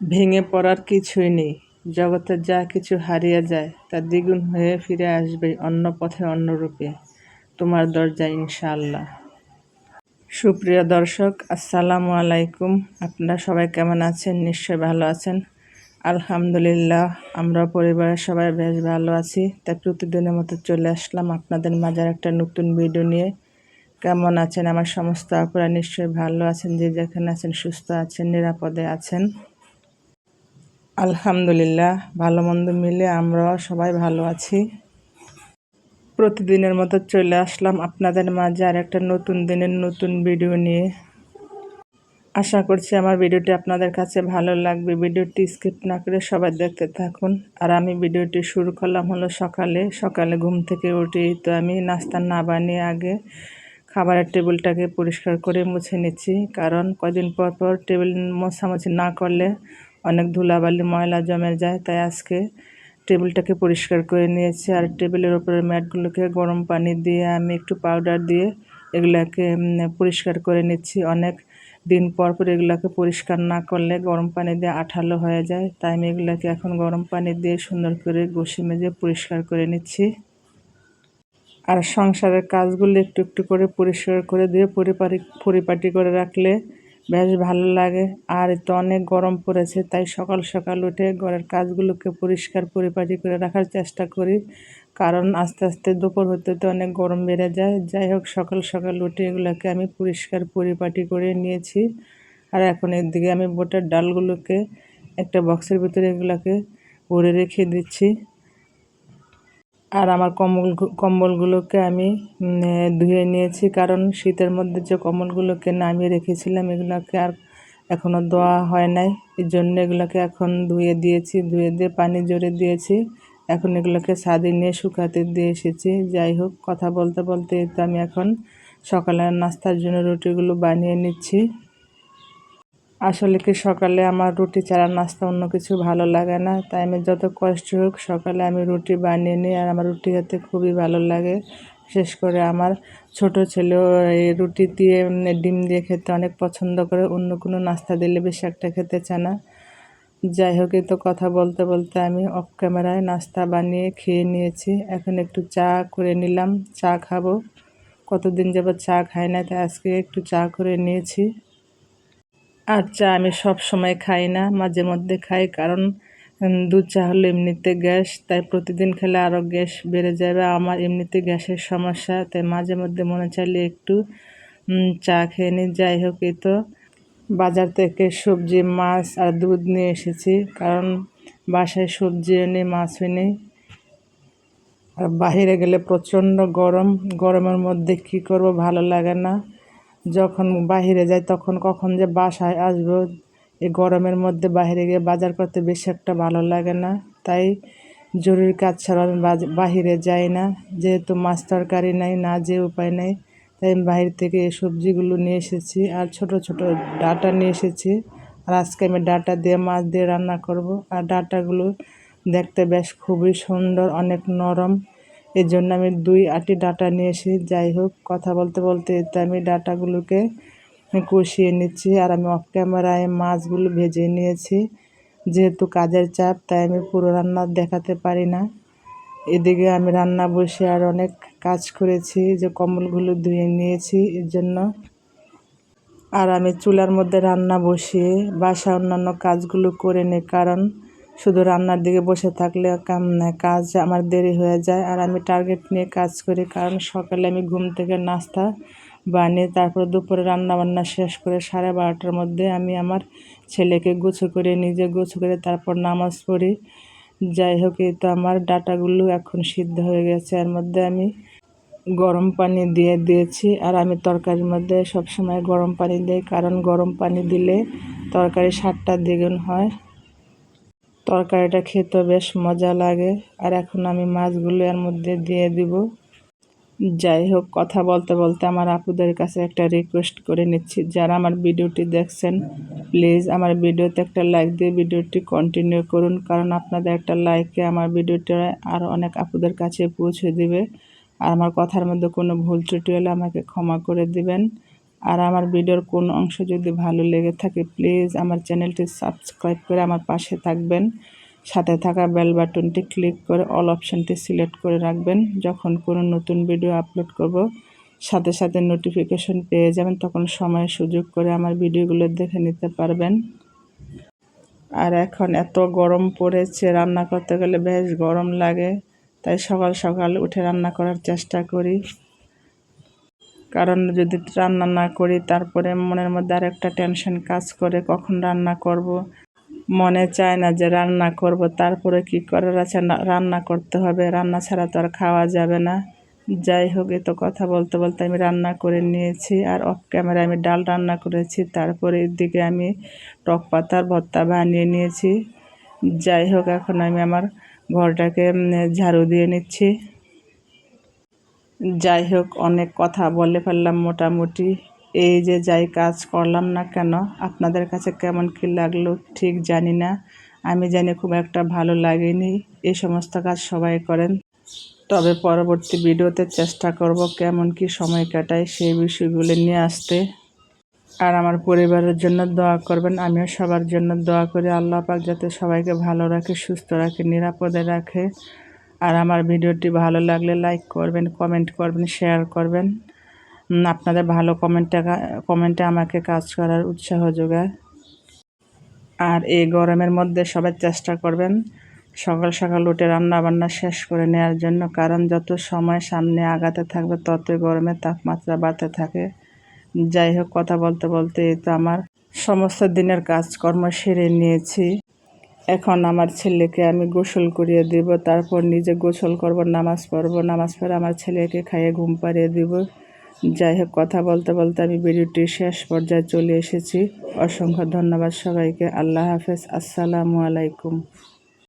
ভেঙে পড়ার কিছুই নেই। জগতে যা কিছু হারিয়ে যায়, তা দ্বিগুণ হয়ে ফিরে আসবে অন্য পথে অন্য রূপে। তোমার দরজা ইনশাআল্লাহ। সুপ্রিয় দর্শক, আসসালামু আলাইকুম। আপনারা সবাই কেমন আছেন? নিশ্চয় ভালো আছেন। আলহামদুলিল্লাহ, আমরা পরিবারের সবাই বেশ ভালো আছি। তাই প্রতিদিনের মতো চলে আসলাম আপনাদের মাঝে একটা নতুন ভিডিও নিয়ে। কেমন আছেন? আমার সমস্ত আপনারা নিশ্চয়ই ভালো আছেন, যে যেখানে আছেন, সুস্থ আছেন, নিরাপদে আছেন। আলহামদুলিল্লাহ, ভালো মন্দ মিলে আমরা সবাই ভালো আছি। প্রতিদিনের মতো চলে আসলাম আপনাদের মাঝে আর একটা নতুন দিনের নতুন ভিডিও নিয়ে। আশা করছি আমার ভিডিওটি আপনাদের কাছে ভালো লাগবে। ভিডিওটি স্কিপ না করে সবাই দেখতে থাকুন। আর আমি ভিডিওটি শুরু করলাম হলো সকালে। সকালে ঘুম থেকে উঠে তো আমি নাস্তা না বানিয়ে আগে খাবারের টেবিলটাকে পরিষ্কার করে মুছে নিচ্ছি। কারণ কদিন পর পর টেবিল মোছামুছি না করলে অনেক ধুলাবালি, ময়লা জমে যায়, তাই আজকে টেবিলটাকে পরিষ্কার করে নিয়েছি। আর টেবিলের ওপরে ম্যাটগুলোকে গরম পানি দিয়ে আমি একটু পাউডার দিয়ে এগুলাকে পরিষ্কার করে নিচ্ছি। অনেক দিন পর পর এগুলোকে পরিষ্কার না করলে গরম পানি দিয়ে আঠালো হয়ে যায়। তাই আমি এগুলোকে এখন গরম পানি দিয়ে সুন্দর করে ঘষে মেজে পরিষ্কার করে নিচ্ছি। আর সংসারের কাজগুলো একটু একটু করে পরিষ্কার করে দিয়ে পরিপাটি পরিপাটি করে রাখলে বেশ ভালো লাগে। আর তো অনেক গরম পড়েছে, তাই সকাল সকাল উঠে ঘরের কাজগুলোকে পরিষ্কার পরিপাটি করে রাখার চেষ্টা করি। কারণ আস্তে আস্তে দুপুর হতে হতে অনেক গরম বেড়ে যায়। যাই হোক, সকাল সকাল উঠে এগুলোকে আমি পরিষ্কার পরিপাটি করে নিয়েছি। আর এখন এর দিকে আমি বোটের ডালগুলোকে একটা বক্সের ভিতরে এগুলোকে ভরে রেখে দিচ্ছি। আর আমার কম্বল কম্বলগুলোকে আমি ধুয়ে নিয়েছি। কারণ শীতের মধ্যে যে কম্বলগুলোকে নামিয়ে রেখেছিলাম, এগুলোকে আর এখনও ধোয়া হয় নাই। এই জন্য এগুলোকে এখন ধুয়ে দিয়েছি, ধুয়ে দিয়ে পানি জড়ে দিয়েছি। এখন এগুলোকে ছাদে নিয়ে শুকাতে দিয়ে এসেছি। যাই হোক, কথা বলতে বলতে তো আমি এখন সকালের নাস্তার জন্য রুটিগুলো বানিয়ে নিচ্ছি। আসলে কি সকালে আমার রুটি ছাড়া নাস্তা অন্য কিছু ভালো লাগে না? তাই আমি যত কষ্ট হোক সকালে আমি রুটি বানিয়ে নিই আর আমার রুটি খেতে খুবই ভালো লাগে। বিশেষ করে আমার ছোট ছেলেও এই রুটি দিয়ে, ডিম দিয়ে খেতে অনেক পছন্দ করে, অন্য কোনো নাস্তা দিলে বেশি একটা খেতে চায় না। যাই হোক তো কথা বলতে বলতে আমি অফ ক্যামেরায় নাস্তা বানিয়ে খেয়ে নিয়েছি। এখন একটু চা করে নিলাম, চা খাব। কতদিন যাবত চা খাই না তাই আজকে একটু চা করে নিয়েছি। আর চা আমি সব সময় খাই না, মাঝে মধ্যে খাই কারণ দুধ চা হলো এমনিতে গ্যাস, তাই প্রতিদিন খেলে আরও গ্যাস বেড়ে যাবে। আমার এমনিতে গ্যাসের সমস্যা, তাই মাঝে মধ্যে মনে চাইলে একটু চা খেয়ে নিই যাই হোক এই তো। বাজার থেকে সবজি, মাছ আর দুধ নিয়ে এসেছি, কারণ বাসায় সবজিও নেই মাছও নেই আর বাহিরে গেলে প্রচণ্ড গরম, গরমের মধ্যে কি করব ভালো লাগে না। যখন বাহিরে যাই, তখন কখন যে বাসায় আসব এই গরমের মধ্যে বাহিরে গিয়ে বাজার করতে বেশি একটা ভালো লাগে না। তাই জরুরি কাজ ছাড়া আমি বাহিরে যাই না। যেহেতু মাছ তরকারি নাই, না যে উপায় নেই, তাই আমি বাহির থেকে এই সবজিগুলো নিয়ে এসেছি আর ছোট ছোট ডাটা নিয়ে এসেছি। আর আজকে আমি ডাটা দিয়ে মাছ দিয়ে রান্না করব। আর ডাটাগুলো দেখতে বেশ খুবই সুন্দর, অনেক নরম। এর জন্য আমি দুই আটি ডাটা নিয়ে এসি যাই হোক, কথা বলতে বলতে এতে আমি ডাটাগুলোকে কষিয়ে নিচ্ছি আর আমি অফ ক্যামেরায় মাছগুলো ভেজে নিয়েছি। যেহেতু কাজের চাপ, তাই আমি পুরো রান্না দেখাতে পারি না। এদিকে আমি রান্না বসে আর অনেক কাজ করেছি, যে কম্বলগুলো ধুয়ে নিয়েছি এর জন্য আর আমি চুলার মধ্যে রান্না বসিয়ে বাসা অন্যান্য কাজগুলো করে নিই, কারণ শুধু রান্নার দিকে বসে থাকলে কাজ আমার দেরি হয়ে যায় আর আমি টার্গেট নিয়ে কাজ করি। কারণ সকালে আমি ঘুম থেকে নাস্তা বানিয়ে তারপর দুপুরে রান্না বান্না শেষ করে সাড়ে বারোটার মধ্যে আমি আমার ছেলেকে গুছো করে, নিজে গুছো করে তারপর নামাজ পড়ি। যাই হোক, এই তো আমার ডাটাগুলো এখন সিদ্ধ হয়ে গেছে। এর মধ্যে আমি গরম পানি দিয়ে দিয়েছি আর আমি তরকারির মধ্যে সবসময় গরম পানি দিই। কারণ গরম পানি দিলে তরকারি স্বাদটা দ্বিগুণ হয়। তরকারিটা খেতে বেশ মজা লাগে। আর এখন আমি মাছগুলো এর মধ্যে দিয়ে দিব। যাই হোক, কথা বলতে বলতে আমার আপুদের কাছে একটা রিকোয়েস্ট করে নিচ্ছি। যারা আমার ভিডিওটি দেখছেন প্লিজ আমার ভিডিওতে একটা লাইক দিয়ে ভিডিওটি কন্টিনিউ করুন। কারণ আপনাদের একটা লাইকে আমার ভিডিওটা আর অনেক আপুদের কাছে পৌঁছে দিবে। আর আমার কথার মধ্যে কোনো ভুল ত্রুটি হলে আমাকে ক্ষমা করে দিবেন। আর আমার ভিডিওর কোন অংশ যদি ভালো লেগে থাকে প্লিজ আমার চ্যানেলটি সাবস্ক্রাইব করে আমার পাশে থাকবেন। সাথে থাকা বেল বাটনটি ক্লিক করে অল অপশানটি সিলেক্ট করে রাখবেন। যখন কোনো নতুন ভিডিও আপলোড করব, সাথে সাথে নোটিফিকেশন পেয়ে যাবেন, তখন সময় সুযোগ করে আমার ভিডিওগুলো দেখে নিতে পারবেন। আর এখন এত গরম পড়েছে, রান্না করতে গেলে বেশ গরম লাগে, তাই সকাল সকাল উঠে রান্না করার চেষ্টা করি। কারণ যদি রান্না না করি, তারপরে মনের মধ্যে আর একটা টেনশন কাজ করে, কখন রান্না করব। মনে চায় না যে রান্না করব, তারপরে কি করার আছে? রান্না করতে হবে, রান্না ছাড়া তো আর খাওয়া যাবে না। যাই হোক, এ তো কথা বলতে বলতে আমি রান্না করে নিয়েছি, আর অফ ক্যামেরায় আমি ডাল রান্না করেছি, তারপরে এদিকে আমি টক পাতার ভর্তা বানিয়ে নিয়েছি। যাই হোক, এখন আমি আমার ঘরটাকে ঝাড়ু দিয়ে নিচ্ছি। যাই হোক অনেক কথা বলে ফেললাম মোটামুটি। এই যে যাই কাজ করলাম না কেন, আপনাদের কাছে কেমন কী লাগল ঠিক জানি না। আমি জানি খুব একটা ভালো লাগেনি। এই সমস্ত কাজ সবাই করেন। তবে পরবর্তী ভিডিওতে চেষ্টা করব কেমন কি সময় কাটায় সেই বিষয়গুলো নিয়ে আসতে। আর আমার পরিবারের জন্য দোয়া করবেন, আমিও সবার জন্য দোয়া করি। আল্লাহ পাক যাতে সবাইকে ভালো রাখে, সুস্থ রাখে, নিরাপদে রাখে। আর আমার ভিডিওটি ভালো লাগলে লাইক করবেন কমেন্ট করবেন শেয়ার করবেন। আপনাদের ভালো কমেন্টে কমেন্টে আমাকে কাজ করার উৎসাহ যোগায়। আর এই গরমের মধ্যে সবাই চেষ্টা করবেন সকাল সকাল উঠে রান্না বান্না শেষ করে নেওয়ার জন্য, কারণ যত সময় সামনে আগাতে থাকবে ততই গরমের তাপমাত্রা বাড়তে থাকে। যাই হোক, কথা বলতে বলতে এই তো আমার সমস্ত দিনের কাজকর্ম সেরে নিয়েছি। এখন আমার ছেলেকে আমি গোসল করিয়ে দিব, তারপর নিজে গোসল করব, নামাজ পড়ব, নামাজ পড়ে আমার ছেলেকে খাইয়ে ঘুম পাড়িয়ে দিব। যাই হোক, কথা বলতে বলতে আমি ভিডিওটি শেষ পর্যায়ে চলে এসেছি। অসংখ্য ধন্যবাদ সবাইকে। আল্লাহ হাফেজ। আসসালামু আলাইকুম।